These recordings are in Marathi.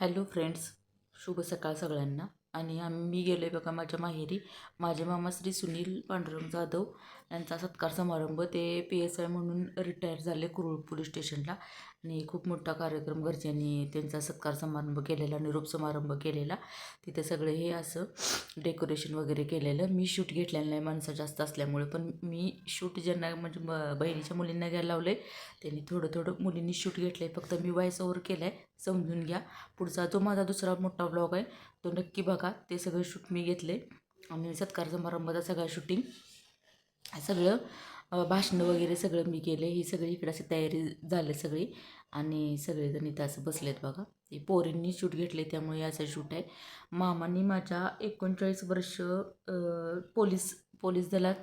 हॅलो फ्रेंड्स शुभ सकाळ सगळ्यांना. आणि आम्ही मी गेलो आहे बघा माझ्या माहेरी. माझे मामा श्री सुनील पांडुरंग जाधव यांचा सत्कार समारंभ ते पी एस आय म्हणून रिटायर झाले कुरुळ पोलीस स्टेशनला आणि खूप मोठा कार्यक्रम घरच्यांनी त्यांचा सत्कार समारंभ केलेला निरोप समारंभ केलेला. तिथे सगळे हे असं डेकोरेशन वगैरे केलेलं. मी शूट घेतलेलं नाही माणसं जास्त असल्यामुळे. पण मी शूट ज्यांना म्हणजे ब- बहिणीच्या मुलींना घ्यायला लावलं आहे त्यांनी थोडं थोडं मुलींनी शूट घेतलं आहे फक्त मी वॉइस ओव्हर केलं आहे समजून घ्या. पुढचा जो माझा दुसरा मोठा ब्लॉग आहे तो नक्की बघा. ते सगळं शूट मी घेतले. आणि सत्कार समारंभाचा सगळा शूटिंग सगळं भाषणं वगैरे सगळं मी केलं ही सगळी इकडं अशी तयारी झाली सगळी. आणि सगळेजण इथं असं बसलेत बघा. ते पोरींनी शूट घेतले त्यामुळे असं शूट आहे. मामांनी माझ्या एकोणचाळीस वर्ष पोलीस पोलीस दलात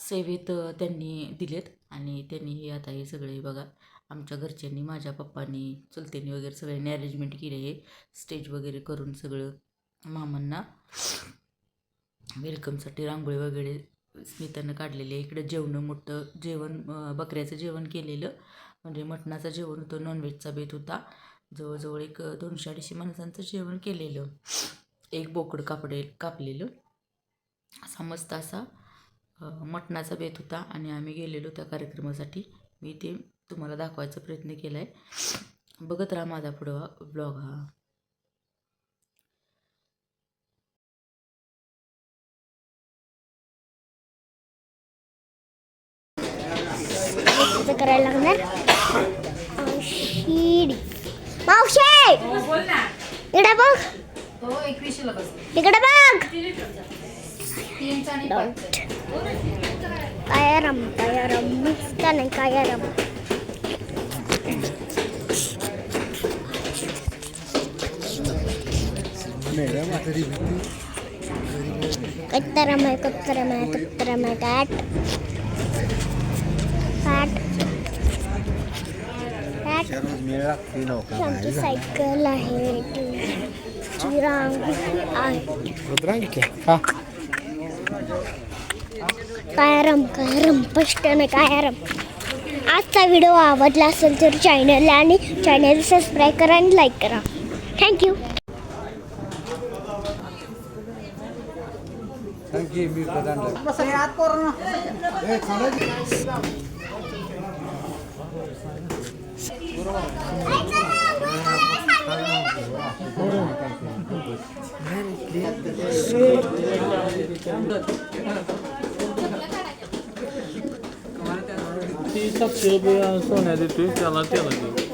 सेवेत त्यांनी दिलेत. आणि त्यांनी हे आता हे सगळे बघा आमच्या घरच्यांनी माझ्या पप्पांनी चुलत्यांनी वगैरे सगळ्यांनी अरेंजमेंट केले हे. स्टेज वगैरे करून सगळं मामांना. वेलकमसाठी रांगोळी वगैरे स्मितानं काढलेली आहे. इकडं जेवणं मोठं जेवण बकऱ्याचं जेवण केलेलं. म्हणजे मटणाचं जेवण होतं नॉनव्हेजचा बेत होता. जवळजवळ एक दोनशे अडीचशे माणसांचं जेवण केलेलं. एक बोकड कापडे कापलेलं. असा मस्त असा मटणाचा बेत होता आणि आम्ही गेलेलो त्या कार्यक्रमासाठी. मी ते तुम्हाला दाखवायचा प्रयत्न केला आहे बघत राहा माझा पुढं ब्लॉग हा. करायला लागणार शिडी मावशे इकडे बघ हो एकवीसशेला बस इकडे बघ तीनचा आणि Don't. कायारम कायारम मस्त नाही कायारम कत्तरम आहे कत्तरम आहे कत्तरम आहे कॅट कॅट कॅट आमची सायकल आहे. रांगोळी आहे. कायरम कायरम स्पष्टने कायरम आजचा व्हिडिओ आवडला असेल तर चॅनलला आणि चॅनल सबस्क्राईब करा आणि लाईक करा. थँक्यू ती सातशे रुपये सोन्या देतोय त्याला त्याला दे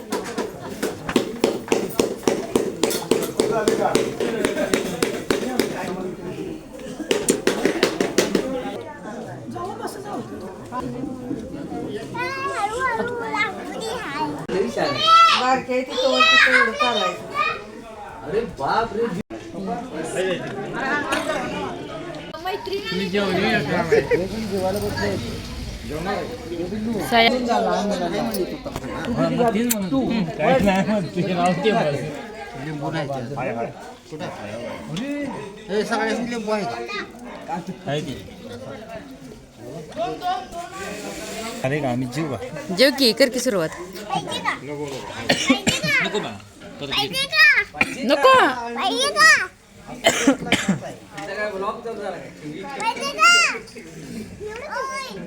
बारके तिथं तिथं एवढं चालायचं तुम्ही जेवण येऊया का? हा, मग तीच म्हणत होती. काय नाही म्हणते, राहू दे बस. आहे की? अरे का आम्ही जीव का? जेव की कर की सुरुवात. नको. नको.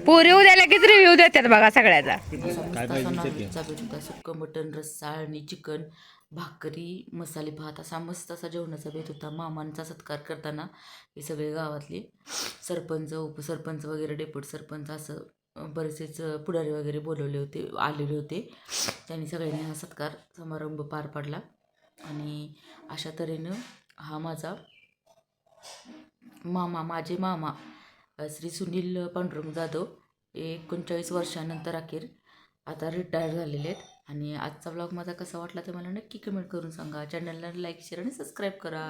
पोरे उद्या लगेच रिव्ह्यू देतात बघा सगळ्याचा. काय पाहिजे विचार घे. होता सुक्कं मटण रस्सा आणि चिकन. भाकरी मसाले भात असा मस्त असा जेवणाचा बेत होता. मामांचा सत्कार करताना हे सगळे गावातले सरपंच उपसरपंच वगैरे डेपुट सरपंच असं बरेचसेच पुढारी वगैरे बोलवले होते आलेले होते. त्यांनी सगळ्यांनी हा सत्कार समारंभ पार पाडला. आणि अशा तऱ्हेनं हा माझा मामा माझे मामा श्री सुनील पांडुरंग जाधव एकोणचाळीस वर्षानंतर अखेर आता रिटायर झालेले आहेत. आणि आजचा ब्लॉग माझा कसा वाटला ते मला नक्की कमेंट करून सांगा. चॅनलला लाईक शेअर आणि सबस्क्राईब करा.